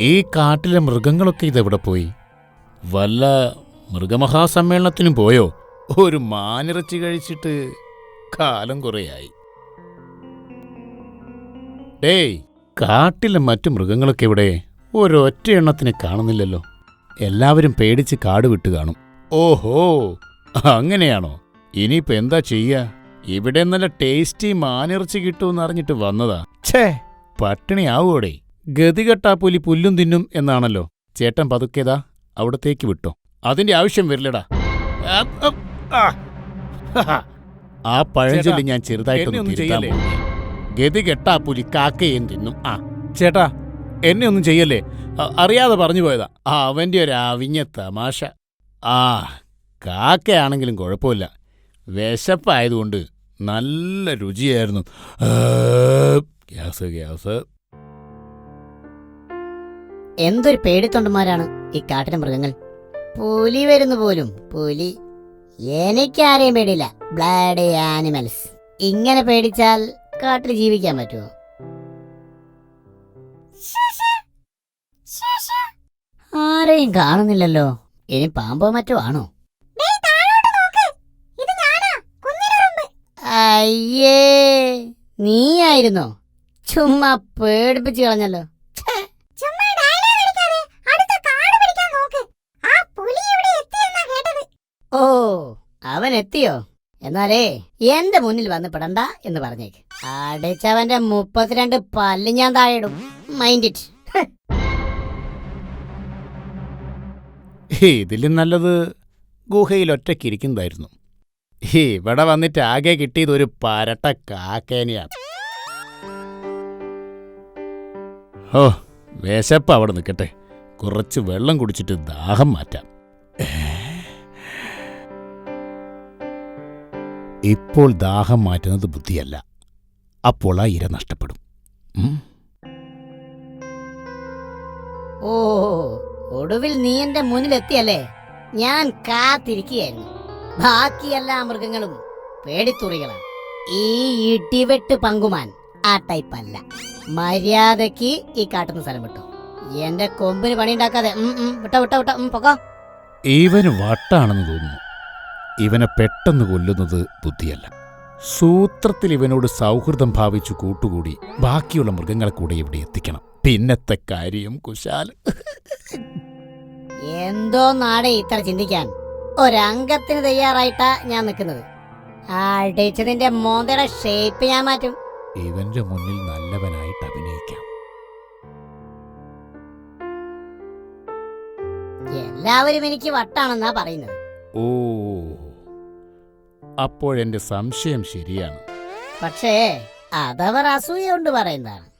ഈ കാട്ടിലെ മൃഗങ്ങളൊക്കെ ഇതെവിടെ പോയി? വല്ല മൃഗമഹാസമ്മേളനത്തിനും പോയോ? ഒരു മാനിറച്ചി കഴിച്ചിട്ട് കാലം കുറയായി. ഡേയ് കാട്ടിലെ മറ്റു മൃഗങ്ങളൊക്കെ ഇവിടെ ഒരൊറ്റ എണ്ണത്തിനെ കാണുന്നില്ലല്ലോ. എല്ലാവരും പേടിച്ച് കാട് വിട്ടു കാണും. ഓഹോ അങ്ങനെയാണോ? ഇനിയിപ്പോ എന്താ ചെയ്യാ? ഇവിടെ നല്ല ടേസ്റ്റി മാനിറച്ചി കിട്ടുമെന്ന് അറിഞ്ഞിട്ട് വന്നതാ. ഛേ പട്ടിണി ആവോടെ ഗതികെട്ടാ പുലി പുല്ലും തിന്നും എന്നാണല്ലോ. ചേട്ടൻ പതുക്കേതാ അവിടത്തേക്ക് വിട്ടോ. അതിന്റെ ആവശ്യം വരില്ലടാ. ആ, പഴഞ്ചൊല്ലി ഞാൻ ചെറുതായിട്ട് ചെറുതായിട്ടൊന്ന് ചെയ്യല്ലേ? ഗതി കെട്ടാ പുലി കാക്കയും തിന്നും. ആ. ചേട്ടാ എന്നെ ഒന്നും ചെയ്യല്ലേ? അറിയാതെ പറഞ്ഞു പോയതാ. ആ അവന്റെ ഒരു അവിഞ്ഞ തമാശ. ആ കാക്കയാണെങ്കിലും കുഴപ്പമില്ല. വിശപ്പായതുകൊണ്ട് നല്ല രുചിയായിരുന്നു. Gas gas. എന്തൊരു പേടിത്തൊണ്ടന്മാരാണ് ഈ കാട്ടിലെ മൃഗങ്ങൾ. പുലി വരുന്നു പോലും. പുലി. എനിക്കാരെയും പേടിയില്ല. ബ്ലാഡ് ആനിമൽസ് ഇങ്ങനെ പേടിച്ചാൽ കാട്ടിൽ ജീവിക്കാൻ പറ്റുമോ? ആരെയും കാണുന്നില്ലല്ലോ. ഇനി പാമ്പോ മറ്റോ ആണോ? അയ്യേ നീയായിരുന്നോ? ചുമ്മാ പേടിപ്പിച്ചു കളഞ്ഞല്ലോ ചുമ്മാ ഡയലോഗ് അടിക്കാതെ അടുത്ത കാട് പിടിക്കാൻ നോക്ക് ആ പുലി ഇവിടെ എത്തിയെന്നാ കേട്ടത് ഓ എത്തിയോ എന്നാലേ എന്റെ മുന്നിൽ വന്ന് പെടണ്ട എന്ന് പറഞ്ഞേക്ക്. അടിച്ചവന്റെ മുപ്പത്തിരണ്ട് പല്ല് ഞാൻ താഴെയിടും മൈൻഡ് ഇറ്റ് ഇതിലും നല്ലത് ഗുഹയിൽ ഒറ്റയ്ക്കിരിക്കുന്നതായിരുന്നു ഇവിടെ വന്നിട്ട് ആകെ കിട്ടിയത് ഒരു പരട്ട കാക്കേനെയാണ് ഓ വിശപ്പ് അവിടെ നിൽക്കട്ടെ. കുറച്ച് വെള്ളം കുടിച്ചിട്ട് ദാഹം മാറ്റാം. ഇപ്പോൾ ദാഹം മാറ്റുന്നത് ബുദ്ധിയല്ല. അപ്പോൾ ആ ഇര നഷ്ടപ്പെടും. ഓ ഒടുവിൽ നീ എന്റെ മുന്നിലെത്തിയല്ലേ? ഞാൻ കാത്തിരിക്കുകയായിരുന്നു. ബാക്കി എല്ലാ മൃഗങ്ങളും പേടിത്തുറികളാണ്. ഈ ഇടിവെട്ട് പങ്കുമാൻ ആ ടൈപ്പ് അല്ല. മര്യാദയ്ക്ക് ഈ കാട്ടുന്ന സ്ഥലം വിട്ടു. എന്റെ കൊമ്പിന് പണിയുണ്ടാക്കാതെ വിട്ടോ വിട്ടോ വിട്ടോ പൊക്കോ. ഇവന് വട്ടാണെന്ന് തോന്നുന്നു. ഇവനെ പെട്ടെന്ന് കൊല്ലുന്നത് ബുദ്ധിയല്ല. സൂത്രത്തിൽ ഇവനോട് സൗഹൃദം ഭാവിച്ചു കൂട്ടുകൂടി ബാക്കിയുള്ള മൃഗങ്ങളെ കൂടെ ഇവിടെ എത്തിക്കണം. പിന്നത്തെ കാര്യം കുശാൽ. എന്തോ നാടെ ഇത്ര ചിന്തിക്കാൻ. ഒരംഗത്തിന് തയ്യാറായിട്ടാ ഞാൻ നിൽക്കുന്നത്. അടിച്ചതിന്റെ മോന്തയുടെ ഷേപ്പ് ഞാൻ മാറ്റും. ഇവന്റെ മുന്നിൽ നല്ലവനായിട്ട് അഭിനയിക്കാം. എല്ലാവരും എനിക്ക് വട്ടാണെന്നാ പറയുന്നത്. ഓ അപ്പോഴെന്റെ സംശയം ശരിയാണ്. പക്ഷേ അതവർ അസൂയ കൊണ്ട് പറയുന്നതാണ്.